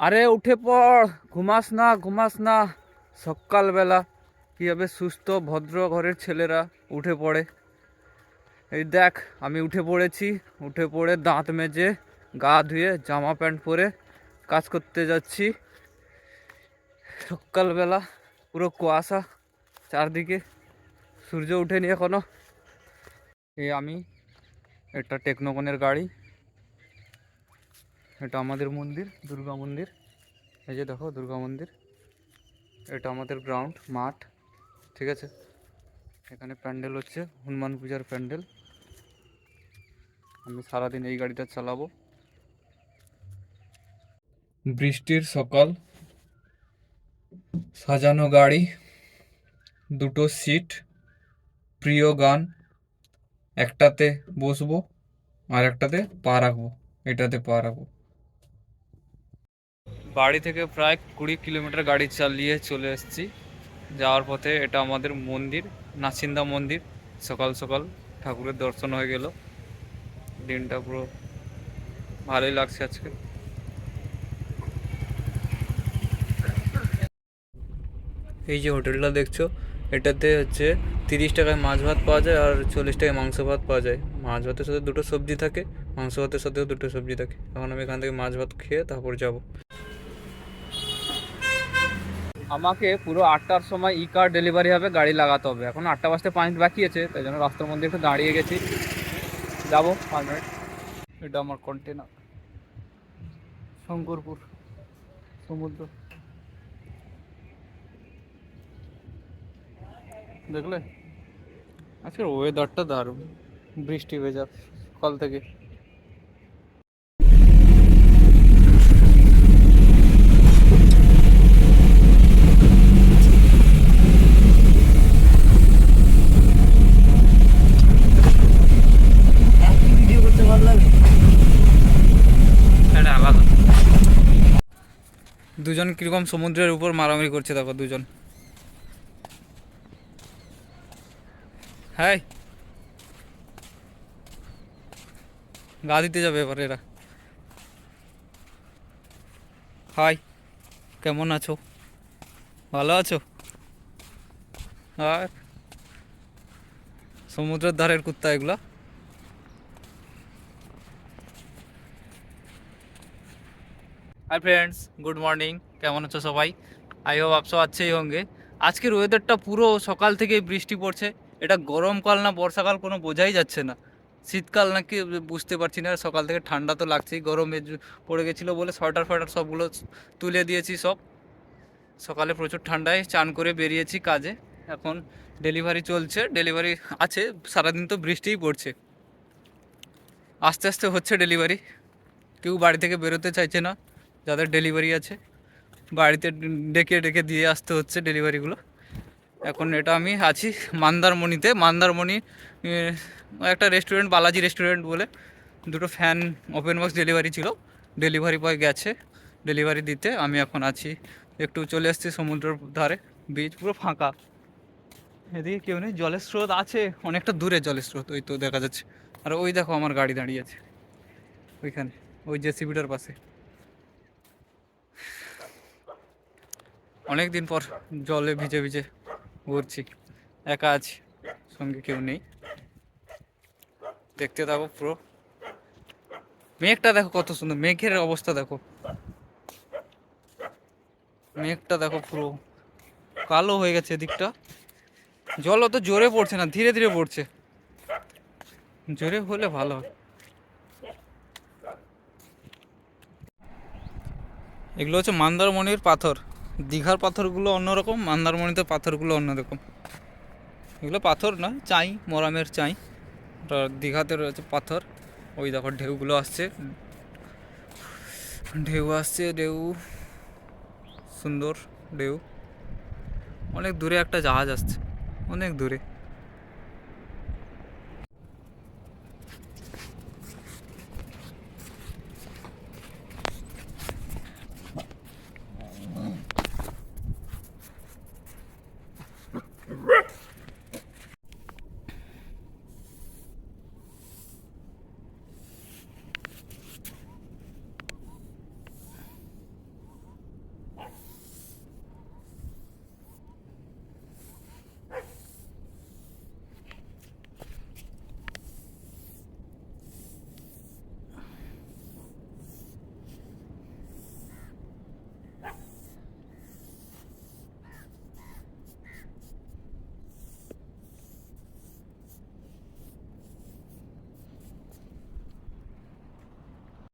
আরে উঠে পড়, ঘুমাস না ঘুমাস না। সকালবেলা কীভাবে সুস্থ, ভদ্র ঘরের ছেলেরা উঠে পড়ে। এই দেখ, আমি উঠে পড়েছি। উঠে পড়ে দাঁত মেজে, গা ধুয়ে, জামা প্যান্ট পরে কাজ করতে যাচ্ছি। সকালবেলা পুরো কুয়াশা চারদিকে। সূর্য ওঠেনি এখনও। এই আমি, এটা টেকনোকনের গাড়ি। এটা আমাদের মন্দির, দুর্গা মন্দির। এই যে দেখো, দুর্গা মন্দির। এটা আমাদের গ্রাউন্ড মাঠ, ঠিক আছে? এখানে প্যান্ডেল হচ্ছে, হনুমান পূজার প্যান্ডেল। আমি সারাদিন এই গাড়িটা চালাবো। বৃষ্টির সকাল। সাজানো গাড়ি, দুটো সিট প্রিয় গান। একটাতে বসবো আর একটাতে পা রাখব, এটাতে পা রাখব। বাড়ি থেকে প্রায় কুড়ি কিলোমিটার গাড়ি চালিয়ে চলে এসেছি। যাওয়ার পথে এটা আমাদের মন্দির নাচিন্দা মন্দির। সকাল সকাল ঠাকুরের দর্শন হয়ে গেল। দিনটা পুরো ভালোই লাগছে আজকে। এই যে হোটেলটা দেখছ, এটাতে হচ্ছে তিরিশ টাকায় মাছ ভাত পাওয়া যায় আর চল্লিশ টাকায় মাংস ভাত পাওয়া যায়। মাছ ভাতের সাথে দুটো সবজি থাকে, মাংস ভাতের সাথেও দুটো সবজি থাকে। এখন আমি এখান থেকে মাছ ভাত খেয়ে তারপর যাব। আমাকে পুরো আটটার সময় ই কার ডেলিভারি হবে, গাড়ি লাগাতে হবে। এখন আটটা বাজতে পাঁচ মিনিট বাকি আছে, তাই জন্য রাস্তার মধ্যে একটু দাঁড়িয়ে গেছি। যাব, পাঁচ মিনিট। এটা আমার কন্টেনার শঙ্করপুর, সমুদ্র। দেখলে? আজকের ওয়েদারটা দারুণ। বৃষ্টি ভেজা, সকাল থেকে ভিডিও করতে ভালো লাগে এটা আলাদা দুজন কীরকম সমুদ্রের উপর মারামারি করছে, দেখো দুজন। হ্যাঁ গা দিতে যাবে এবার এরা। হাই, কেমন আছো? ভালো আছো? আর সমুদ্রের ধারের কুত্তা এগুলা? হাই ফ্রেন্ডস গুড মর্নিং কেমন আছো সবাই? আই হোপ আপসো আছেই হোঙ্গে। আজকের ওয়েদারটা পুরো সকাল থেকে বৃষ্টি পড়ছে। এটা গরমকাল না বর্ষাকাল কোনো বোঝাই যাচ্ছে না। শীতকাল নাকি বুঝতে পারছি না, সকাল থেকে ঠান্ডা তো লাগছেই, গরমে পড়ে গেছিল বলে সোয়েটার ফোয়েটার সবগুলো তুলে দিয়েছি সব। সকালে প্রচুর ঠান্ডায় চান করে বেরিয়েছি কাজে। এখন ডেলিভারি চলছে ডেলিভারি আছে, সারাদিন তো বৃষ্টিই পড়ছে। আস্তে আস্তে হচ্ছে ডেলিভারি কেউ বাড়ি থেকে বেরোতে চাইছে না। যাদের ডেলিভারি আছে। বাড়িতে ডেকে ডেকে দিয়ে আসতে হচ্ছে ডেলিভারিগুলো এখন এটা আমি আছি মান্দারমণিতে। মান্দারমণি একটা রেস্টুরেন্ট বালাজি রেস্টুরেন্ট বলে। দুটো ফ্যান ওপেন বক্স ডেলিভারি ছিল। ডেলিভারি বয় গেছে ডেলিভারি দিতে। আমি এখন আছি। একটু চলে আসছি সমুদ্রের ধারে। বিচ পুরো ফাঁকা। এদিকে কেউ নেই। জলের স্রোত আছে। অনেকটা দূরে জলের স্রোত, ওই তো দেখা যাচ্ছে। আর ওই দেখো আমার গাড়ি দাঁড়িয়ে আছে। ওইখানে, ওই জেসিবিটার পাশে। অনেক দিন পর জলে ভিজে ভিজে ঘুরছি। একা আছি, সঙ্গে কেউ নেই। দেখতে থাকো পুরো। মেঘটা দেখো কত সুন্দর, মেঘের অবস্থা দেখো। মেঘটা দেখো পুরো, কালো হয়ে গেছে এদিকটা। জল অত জোরে পড়ছে না, ধীরে ধীরে পড়ছে। জোরে হলে ভালো হয়। এগুলো হচ্ছে মন্দারমণির পাথর। দীঘার পাথরগুলো অন্যরকম, মন্দারমণিতে পাথরগুলো অন্যরকম। এগুলো পাথর না চাই, মরামের চাই। দীঘাতে রয়েছে পাথর। ওই দেখো, ঢেউগুলো আসছে। ঢেউ আসছে, ঢেউ। সুন্দর ঢেউ। অনেক দূরে একটা জাহাজ আসছে। অনেক দূরে।